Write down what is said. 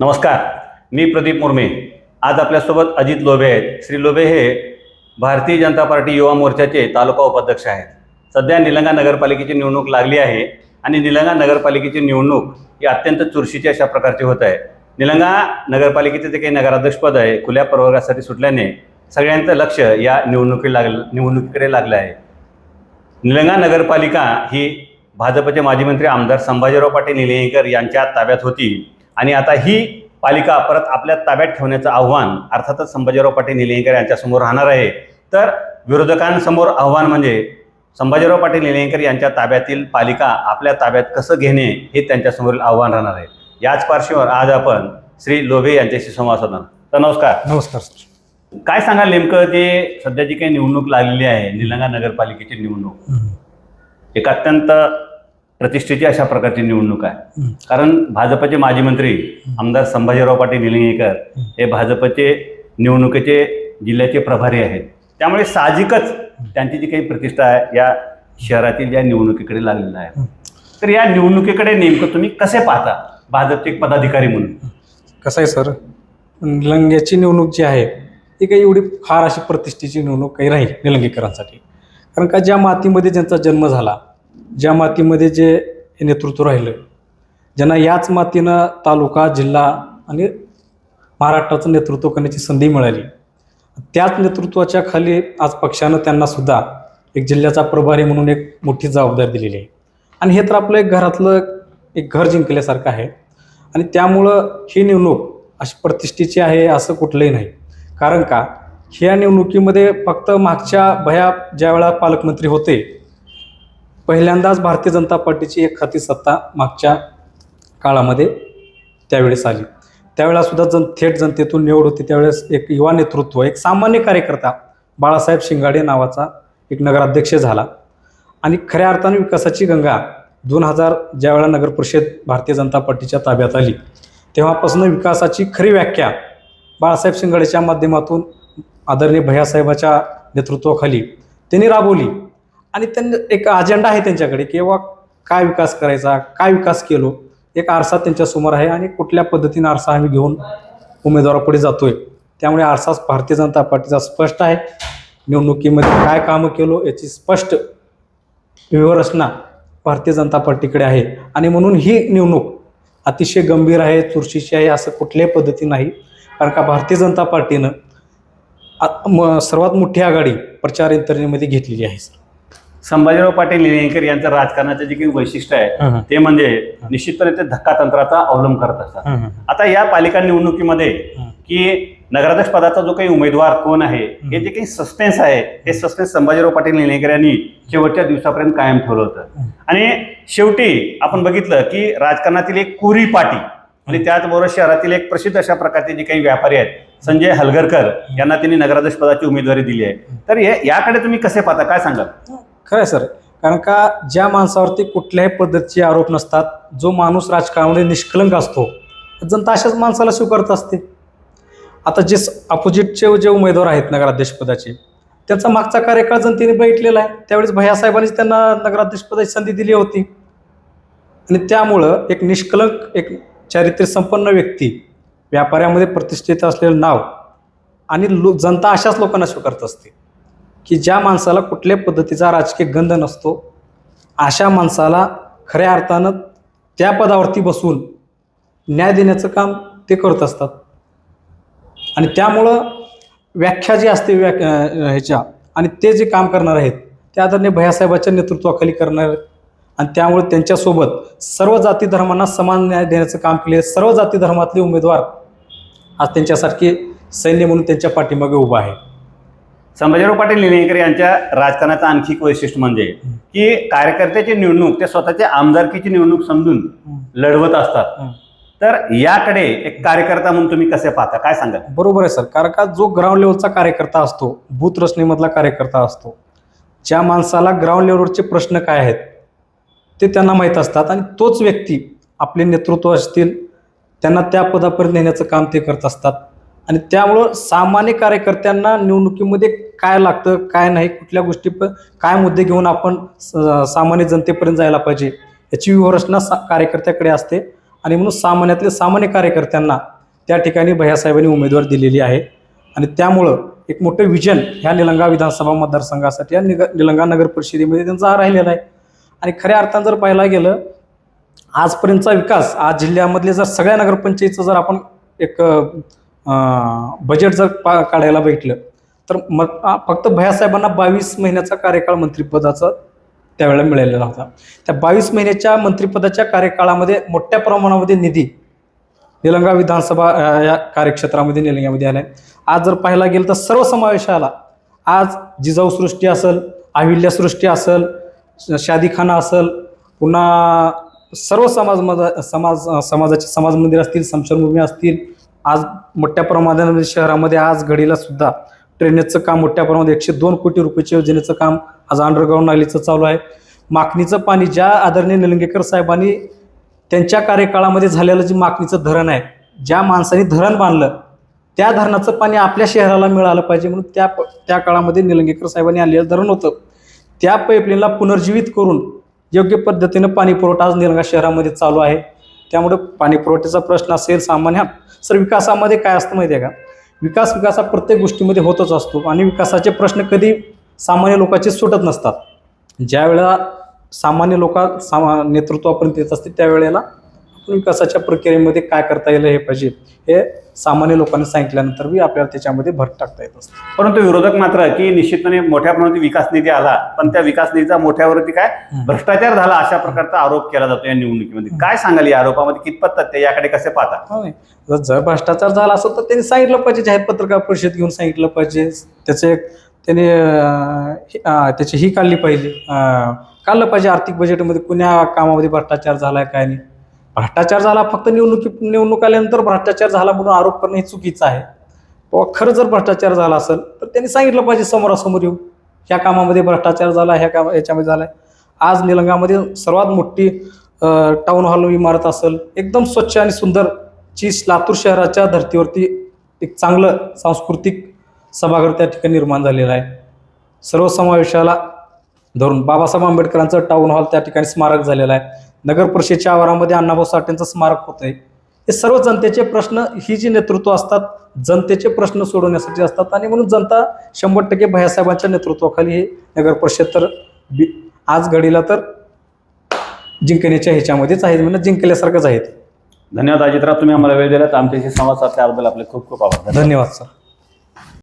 नमस्कार मी प्रदीप मुर्मे. आज आपल्यासोबत अजित लोभे आहेत. श्री लोभे हे भारतीय जनता पार्टी युवा मोर्चाचे तालुका उपाध्यक्ष आहेत. सध्या निलंगा नगरपालिकेची निवडणूक लागली आहे आणि निलंगा नगरपालिकेची निवडणूक ही अत्यंत चुरशीची अशा प्रकारची होत आहे. निलंगा नगरपालिकेचे जे काही नगराध्यक्षपद आहे खुल्या प्रवर्गासाठी सुटल्याने सगळ्यांचं लक्ष या निवडणुकी लाग निवडणुकीकडे लागलं आहे. निलंगा नगरपालिका ही भाजपचे माजी मंत्री आमदार संभाजीराव पाटील निलंगेकर यांच्या ताब्यात होती. आणि आता ही पालिका परत आपल्या ताब्यात ठेवण्याचं आव्हान अर्थातच संभाजीराव पाटील निलंगेकर यांच्यासमोर राहणार आहे. तर विरोधकांसमोर आव्हान म्हणजे संभाजीराव पाटील निलंगेकर यांच्या ताब्यातील पालिका आपल्या ताब्यात कसं घेणे हे त्यांच्यासमोरील आव्हान राहणार आहे. याच पार्श्वभूमीवर आज आपण श्री लोभे यांच्याशी संवाद साधणार. तर नमस्कार. नमस्कार काय सांगाल नेमकं जे सध्याची काही निवडणूक लागलेली आहे निलंगा नगरपालिकेची निवडणूक? एक अत्यंत प्रतिष्ठेची अशा प्रकारची निवडणूक आहे. कारण भाजपचे माजी मंत्री आमदार संभाजीराव पाटील निलंगेकर हे भाजपचे निवडणुकीचे जिल्ह्याचे प्रभारी आहेत. त्यामुळे साहजिकच त्यांची जी काही प्रतिष्ठा आहे या शहरातील या निवडणुकीकडे लागलेला आहे. तर या निवडणुकीकडे नेमकं तुम्ही कसे पाहता भाजपचे पदाधिकारी म्हणून? कसं आहे सर? निलंग्याची निवडणूक जी आहे ती काही एवढी फार अशी प्रतिष्ठेची निवडणूक काही राहील निलंगेकरांसाठी. कारण का ज्या मातीमध्ये ज्यांचा जन्म झाला ज्या मातीमध्ये जे हे नेतृत्व राहिलं ज्यांना याच मातीनं तालुका जिल्हा आणि महाराष्ट्राचं नेतृत्व करण्याची संधी मिळाली. त्याच नेतृत्वाच्या खाली आज पक्षानं त्यांना सुद्धा एक जिल्ह्याचा प्रभारी म्हणून एक मोठी जबाबदारी दिलेली आहे. आणि हे तर आपलं एक घरातलं एक घर जिंकल्यासारखं आहे. आणि त्यामुळं ही निवडणूक अशी प्रतिष्ठेची आहे असं कुठलंही नाही. कारण का ह्या निवडणुकीमध्ये फक्त मागच्या भया ज्यावेळा पालकमंत्री होते पहिल्यांदाच भारतीय जनता पार्टीची एक खाती सत्ता मागच्या काळामध्ये त्यावेळेस आली. त्यावेळेला सुद्धा जन थेट जनतेतून निवड होती. त्यावेळेस एक युवा नेतृत्व एक सामान्य कार्यकर्ता बाळासाहेब शिंगाडे नावाचा एक नगराध्यक्ष झाला. आणि खऱ्या अर्थाने विकासाची गंगा दोन हजार ज्यावेळेला नगर परिषद भारतीय जनता पार्टीच्या ताब्यात आली तेव्हापासून विकासाची खरी व्याख्या बाळासाहेब शिंगाडेच्या माध्यमातून आदरणीय भैयासाहेबाच्या नेतृत्वाखाली त्यांनी राबवली. आणि त्यांना एक अजेंडा आहे त्यांच्याकडे की काय विकास करायचा काय विकास केलो एक आरसा त्यांच्यासमोर आहे आणि कुठल्या पद्धतीने आरसा आम्ही घेऊन उमेदवारापुढे जातोय. त्यामुळे आरसा भारतीय जनता पार्टीचा स्पष्ट आहे. निवडणुकीमध्ये काय कामं केलो याची स्पष्ट व्यूहरचना भारतीय जनता पार्टीकडे आहे. आणि म्हणून ही निवडणूक अतिशय गंभीर आहे चुरशीची आहे असं कुठल्याही पद्धती नाही. कारण का भारतीय जनता पार्टीनं आ- म- सर्वात मोठी आघाडी प्रचार यंत्रणेमध्ये घेतलेली आहे. सर संभाजीराव पाटील निलंगेकर यांचं राजकारणाचं जे काही वैशिष्ट्य आहे ते म्हणजे निश्चितपणे ते धक्का तंत्राचा अवलंब करत असतात. आता या पालिका निवडणुकीमध्ये की नगराध्यक्ष पदाचा जो काही उमेदवार कोण आहे हे. जे काही सस्पेन्स आहे हे सस्पेन्स संभाजीराव पाटील निलंगेकर यांनी शेवटच्या दिवसापर्यंत कायम ठेवलं होतं. आणि शेवटी आपण बघितलं की राजकारणातील एक कुरी पाटी आणि त्याचबरोबर शहरातील एक प्रसिद्ध अशा प्रकारचे जे काही व्यापारी आहेत संजय हलगरकर यांना त्यांनी नगराध्यक्ष पदाची उमेदवारी दिली आहे. तर हे- याकडे तुम्ही कसे पाहता? काय सांगाल? खरं आहे सर. कारण का ज्या माणसावरती कुठल्याही पद्धतीचे आरोप नसतात जो माणूस राजकारणामध्ये निष्कलंक असतो जनता अशाच माणसाला स्वीकारत असते. आता जे अपोजिटचे जे उमेदवार आहेत नगराध्यक्षपदाचे त्यांचा मागचा कार्यकाळ जनतेने बघितलेला आहे. त्यावेळेस भैयासाहेबांनीच त्यांना नगराध्यक्षपदाची संधी दिली होती. आणि त्यामुळं एक निष्कलंक एक चारित्र्य संपन्न व्यक्ती व्यापाऱ्यामध्ये प्रतिष्ठित असलेलं नाव आणि लो जनता अशाच लोकांना स्वीकारत असते. की ज्या माणसाला कुठल्याही पद्धतीचा राजकीय गंध नसतो अशा माणसाला खऱ्या अर्थानं त्या पदावरती बसून न्याय देण्याचं काम ते करत असतात. आणि त्यामुळं व्याख्या जी असते व्या ह्याच्या आणि ते जे काम करणार आहेत ते आदरणीय भैयासाहेबाच्या नेतृत्वाखाली करणार आहेत. आणि त्यामुळे त्यांच्यासोबत सर्व जाती धर्मांना समान न्याय देण्याचं काम केले सर्व जाती धर्मातले उमेदवार आज त्यांच्यासारखे सैन्य म्हणून त्यांच्या पाठीमागे उभा आहे संभाजीराव पाटील निलंगेकर यांच्या राजकारणाचं आणखी एक वैशिष्ट्य म्हणजे की कार्यकर्त्याची निवडणूक ते स्वतःच्या आमदारकीची निवडणूक समजून लढवत असतात. तर याकडे एक कार्यकर्ता म्हणून तुम्ही कसे पाहता? काय सांगाल? बरोबर आहे सर. कारण का जो ग्राउंड लेवलचा कार्यकर्ता असतो बूथ रचनेमधला कार्यकर्ता असतो ज्या माणसाला ग्राउंड लेवलवरचे प्रश्न काय आहेत ते त्यांना माहीत असतात आणि तोच व्यक्ती आपले नेतृत्व असतील त्यांना त्या पदापर्यंत नेण्याचं काम ते करत असतात. आणि त्यामुळं सामान्य कार्यकर्त्यांना निवडणुकीमध्ये काय लागतं काय नाही कुठल्या गोष्टी काय मुद्दे घेऊन आपण स- सामान्य जनतेपर्यंत जायला पाहिजे याची व्यूहरचना सा कार्यकर्त्याकडे असते. आणि म्हणून सामान्यातले सामान्य कार्यकर्त्यांना त्या ठिकाणी भैयासाहेबांनी उमेदवार दिलेली आहे. आणि त्यामुळं एक मोठं विजन ह्या निलंगा विधानसभा मतदारसंघासाठी या निग निलंगा नगर परिषदेमध्ये त्यांचा हा राहिलेला आहे. आणि खऱ्या अर्थानं जर पाहायला गेलं आजपर्यंतचा विकास आज जिल्ह्यामधले जर सगळ्या नगरपंचायतीचं जर आपण एक बजेट जर पा काढायला भेटलं तर मग फक्त भैयासाहेबांना बावीस महिन्याचा कार्यकाळ मंत्रिपदाचा त्यावेळेला मिळालेला होता. त्या बावीस महिन्याच्या मंत्रिपदाच्या कार्यकाळामध्ये मोठ्या प्रमाणामध्ये निधी निलंगा विधानसभा या कार्यक्षेत्रामध्ये निलंग्यामध्ये आला आहे आज जर पाहायला गेलं तर सर्व समावेश आला. आज जिजाऊ सृष्टी असेल अहिल्या सृष्टी असेल श- शादीखाना असेल पुन्हा सर्व समाज मजा- समाज समाजाचे समाज मंदिर असतील समशनभूमी असतील आज मोठ्या प्रमाणामध्ये म्हणजे शहरामध्ये आज घडीला सुद्धा ट्रेनेचं काम मोठ्या प्रमाणात एकशे दोन कोटी रुपयाच्या योजनेचं काम आज अंडरग्राऊंड नालीचं चालू आहे. मागणीचं पाणी ज्या आदरणीय निलंगेकर साहेबांनी त्यांच्या कार्यकाळामध्ये झालेलं जे मागणीचं धरण आहे ज्या माणसाने धरण बांधलं त्या धरणाचं पाणी आपल्या शहराला मिळालं पाहिजे म्हणून त्या प- त्या काळामध्ये निलंगेकर साहेबांनी आणलेलं धरण होतं. त्या पाईपलाईनला पुनर्जीवित करून योग्य पद्धतीनं पाणी पुरवठा आज निलंगा शहरामध्ये चालू आहे. त्यामुळे पाणी पुरवठ्याचा प्रश्न असेल सामान्य सर विकासामध्ये काय असतं माहिती आहे का? विकास विकास हा प्रत्येक गोष्टीमध्ये होतच असतो आणि विकासाचे प्रश्न कधी सामान्य लोकांचे सुटत नसतात. ज्या वेळेला सामान्य लोक सामा नेतृत्वापर्यंत येत असते त्यावेळेला विकासाच्या प्रक्रियेमध्ये काय करता येईल हे पाहिजे हे सामान्य लोकांनी सांगितल्यानंतर बी आपल्याला त्याच्यामध्ये भर टाकता येत असते. परंतु विरोधक मात्र की निश्चितपणे मोठ्या प्रमाणात विकास निधी आला पण त्या विकास निधीचा मोठ्यावरती काय. भ्रष्टाचार झाला अशा प्रकारचा आरोप केला जातो या निवडणुकीमध्ये. काय सांगाल या आरोपामध्ये? कितपत तथ्य याकडे कसे पाहता? जर जर भ्रष्टाचार झाला असेल तर त्यांनी सांगितलं पाहिजे जाहीर पत्रकार परिषद घेऊन सांगितलं पाहिजे. त्याचे त्याने त्याची ही काढली पाहिजे. काढलं पाहिजे आर्थिक बजेटमध्ये कुण्या कामामध्ये भ्रष्टाचार झालाय काय नाही. भ्रष्टाचार झाला फक्त निवडणुकी निवडणूक आल्यानंतर भ्रष्टाचार झाला म्हणून आरोप करणं हे चुकीचं आहे. किंवा खरं जर भ्रष्टाचार झाला असेल तर त्यांनी सांगितलं पाहिजे समोरासमोर येऊन ह्या कामामध्ये भ्रष्टाचार झाला ह्या काम याच्यामध्ये झाला आज निलंगामध्ये सर्वात मोठी टाउन हॉल इमारत असेल एकदम स्वच्छ आणि सुंदर जी लातूर शहराच्या धर्तीवरती एक चांगलं सांस्कृतिक सभागृह त्या ठिकाणी निर्माण झालेलं आहे. सर्व समावेशाला धरून बाबासाहेब आंबेडकरांचं टाउन हॉल त्या ठिकाणी स्मारक झालेलं आहे. नगर परिषदेच्या आवारामध्ये अण्णाभाऊ साठेंचं स्मारक होत आहे हे सर्व जनतेचे प्रश्न ही जी नेतृत्व असतात जनतेचे प्रश्न सोडवण्यासाठी असतात आणि म्हणून जनता शंभर टक्के भैयासाहेबांच्या नेतृत्वाखाली हे नगर परिषद तर बी- आज घडीला तर जिंकण्याच्या ह्याच्यामध्येच आहे म्हणजे जिंकल्यासारखंच आहे ते. धन्यवाद अजितराव तुम्ही आम्हाला वेळ दिलात. आमच्याशी संवाद साधल्याबद्दल आपले खूप खूप आभार. धन्यवाद सर.